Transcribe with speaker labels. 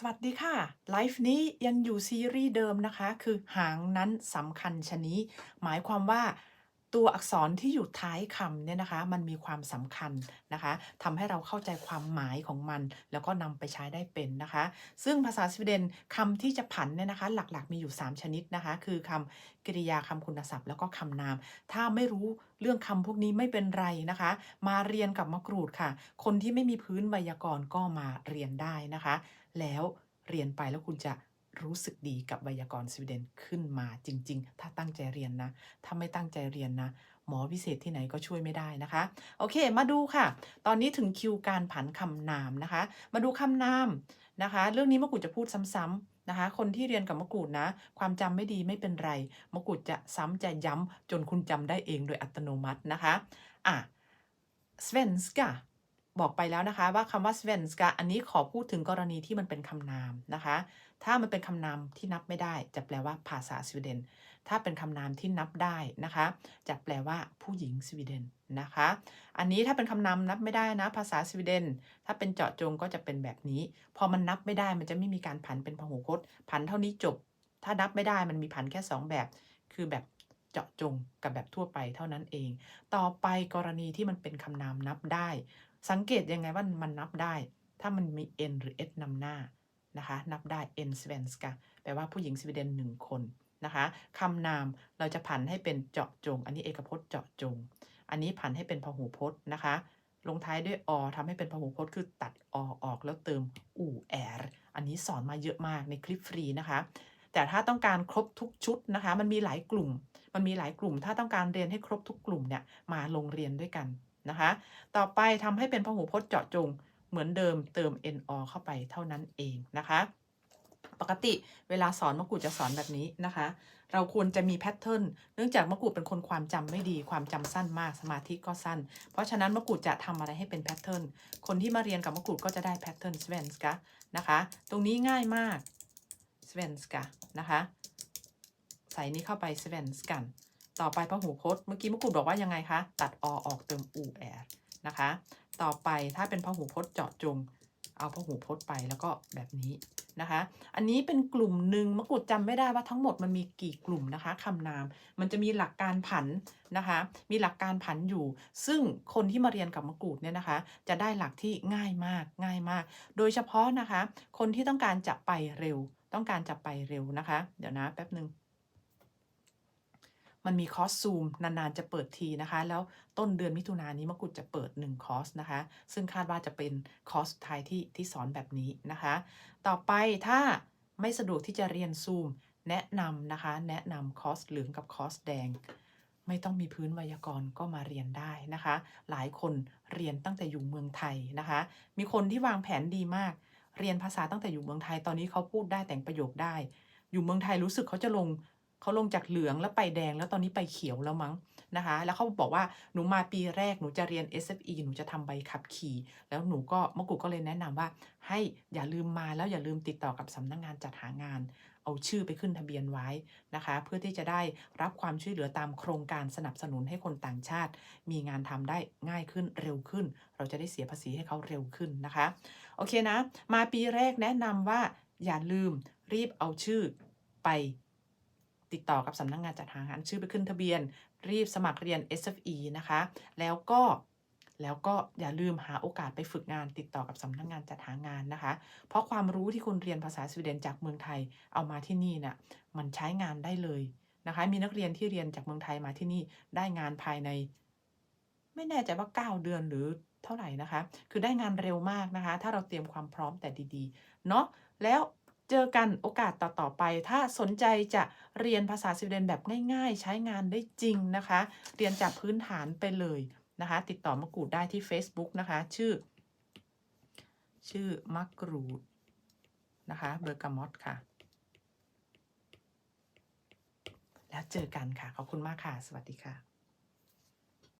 Speaker 1: สวัสดีค่ะ ไลฟ์นี้ยังอยู่ซีรีส์เดิมนะคะ คือหางนั้นสำคัญชนี้ หมายความว่าตัวอักษรที่อยู่ท้ายคำเนี่ยนะคะ มันมีความสำคัญนะคะทำให้เราเข้าใจความหมายของมัน แล้วก็นำไปใช้ได้เป็นนะคะ ซึ่งภาษาสวีเดนคำที่จะผันเนี่ยนะคะ หลักๆ มีอยู่ 3 ชนิดนะคะ คือคำกริยาคำคุณศัพท์ แล้วก็คำนาม ถ้าไม่รู้เรื่องคำพวกนี้ไม่เป็นไรนะคะ มาเรียนกับมะกรูดค่ะ คนที่ไม่มีพื้นไวยากรณ์ก็มาเรียนได้นะคะ แล้วเรียนไปแล้วคุณจะรู้สึกดีกับไวยากรณ์สวีเดนขึ้นมาจริง ๆ ถ้าตั้งใจเรียนนะ ถ้าไม่ตั้งใจเรียนนะ หมอพิเศษที่ไหนก็ช่วยไม่ได้นะคะ โอเค มาดูค่ะ ตอนนี้ถึงคิวการผันคำนามนะคะ มาดูคำนามนะคะ เรื่องนี้มะกรูดจะพูดซ้ำๆนะคะ คนที่เรียนกับมะกรูดนะ ความจำไม่ดีไม่เป็นไร มะกรูดจะซ้ำจะย้ำจนคุณจำได้เองโดยอัตโนมัตินะคะ อะ svenska บอกไปแล้วนะคะว่าคำว่า svenska อันนี้ขอพูดถึงกรณีที่มันเป็นคำนามนะคะ ถ้ามันเป็นคำนามที่นับไม่ได้ จะแปลว่าภาษาสวีเดน ถ้าเป็นคำนามที่นับได้นะคะ จะแปลว่าผู้หญิงสวีเดนนะคะ อันนี้ถ้าเป็นคำนามนับไม่ได้นะ ภาษาสวีเดน ถ้าเป็นเจาะจงก็จะเป็นแบบนี้ พอมันนับไม่ได้มันจะไม่มีการผันเป็นพหูพจน์ ผันเท่านี้จบ ถ้านับไม่ได้มันมีผันแค่ 2 แบบ คือแบบ เจาะจงกับแบบทั่วไปเท่านั้นเอง ต่อไปกรณีที่มันเป็นคำนามนับได้ สังเกตยังไงว่ามันนับได้ ถ้ามันมี n หรือ s นำหน้านะคะ นับได้ n svenska แปลว่าผู้หญิงสวีเดนหนึ่งคนนะคะคำนามเราจะผันให้เป็นเจาะจง อันนี้เอกพจน์เจาะจง อันนี้ผันให้เป็นพหูพจน์นะคะ ลงท้ายด้วยอทำให้เป็นพหูพจน์คือตัดอออกแล้วเติมอูแอรอันนี้สอนมาเยอะมากในคลิปฟรีนะคะ แต่ถ้าต้องการครบทุกชุดนะคะ มันมีหลายกลุ่ม มันมีหลายกลุ่ม ถ้าต้องการเรียนให้ครบทุกกลุ่มเนี่ยมาลงเรียนด้วยกันนะคะ ต่อไปทำให้เป็นพหูพจน์เจาะจงเหมือนเดิมเติม n o เข้าไปเท่านั้นเองนะคะ ปกติเวลาสอนมะกรูดจะสอนแบบนี้นะคะ เราควรจะมีแพทเทิร์นเนื่องจากมะกรูดเป็นคนความจำไม่ดีความจำสั้นมากสมาธิก็สั้น เพราะฉะนั้นมะกรูดจะทำอะไรให้เป็นแพทเทิร์นคนที่มาเรียนกับมะกรูดก็จะได้แพทเทิร์นสเวนส์กะนะคะ ตรงนี้ง่ายมาก สเวนส์กะนะคะ ใส่นี้เข้าไปสเวนส์กัน ต่อไปพหูพจน์เมื่อกี้มะกรูดบอกว่ายังไงคะ ตัดอออกเติมอูแอรนะคะ ต่อไปถ้าเป็นพหูพจน์เจาะจง เอาพหูพจน์ไปแล้วก็แบบนี้นะคะ อันนี้เป็นกลุ่มหนึ่งมะกรูดจำไม่ได้ว่าทั้งหมดมันมีกี่กลุ่มนะคะคำนาม มันจะมีหลักการผันนะคะ มีหลักการผันอยู่ ซึ่งคนที่มาเรียนกับมะกรูดเนี่ยนะคะ จะได้หลักที่ง่ายมากง่ายมาก โดยเฉพาะนะคะ คนที่ต้องการจะไปเร็ว ต้องการจะไปเร็วนะคะ เดี๋ยวนะแป๊บหนึ่งมันมีคอร์สซูมนานๆจะเปิดทีนะคะ แล้วต้นเดือนมิถุนายนนี้มะกรูดจะเปิด 1 คอร์สนะคะ ซึ่งคาดว่าจะเป็นคอร์สสุดท้ายที่ที่สอนแบบนี้นะคะ ต่อไปถ้าไม่สะดวกที่จะเรียนซูมแนะนำนะคะ แนะนำคอร์สเหลืองกับคอร์สแดง ไม่ต้องมีพื้นไวยากรณ์ก็มาเรียนได้นะคะ หลายคนเรียนตั้งแต่อยู่เมืองไทยนะคะ มีคนที่วางแผนดีมาก เรียนภาษาตั้งแต่อยู่เมืองไทยตอนนี้เขาพูดได้แต่งประโยคได้ อยู่เมืองไทยรู้สึกเขาจะลงเขาลงจากเหลืองแล้วไปแดงแล้วตอนนี้ไปเขียวแล้วมั้งนะคะ แล้วเขาบอกว่าหนูมาปีแรกหนูจะเรียน SFE หนูจะทำใบขับขี่ แล้วหนูก็มะกุก็เลยแนะนำว่า ให้อย่าลืมมาแล้วอย่าลืมติดต่อกับสำนักงงานจัดหางาน เอาชื่อไปขึ้นทะเบียนไว้นะคะ เพื่อที่จะได้รับความช่วยเหลือตามโครงการสนับสนุนให้คนต่างชาติ มีงานทำได้ง่ายขึ้นเร็วขึ้น เราจะได้เสียภาษีให้เขาเร็วขึ้นนะคะ โอเคนะ มาปีแรกแนะนำว่าอย่าลืมรีบเอาชื่อไปติดต่อกับสำนักงงานจัดหางานชื่อไปขึ้นทะเบียน รีบสมัครเรียน SFE นะคะ แล้วก็ แล้วก็อย่าลืมหาโอกาสไปฝึกงานติดต่อกับสำนักงงานจัดหางานนะคะ เพราะความรู้ที่คุณเรียนภาษาสวีเดนจากเมืองไทยเอามาที่นี่นี่ยมันใช้งานได้เลยนะคะ มีนักเรียนที่เรียนจากเมืองไทยมาที่นี่ได้งานภายใน ไม่แน่ใจว่า 9 เดือนหรือเท่าไหร่นะคะ คือได้งานเร็วมากนะคะ ถ้าเราเตรียมความพร้อมแต่ดีๆ เนาะแล้วเจอกันโอกาสต่อ ๆ ไป ถ้าสนใจจะเรียนภาษาสวีเดนแบบง่าย ๆ ใช้งานได้จริงนะคะ เรียนจากพื้นฐานไปเลย นะคะ ติดต่อมะกรูดได้ที่ Facebook นะคะ ชื่อ ชื่อมะกรูดนะคะเบอร์กามอตค่ะ แล้วเจอกันค่ะ ขอบคุณมากค่ะ สวัสดีค่ะ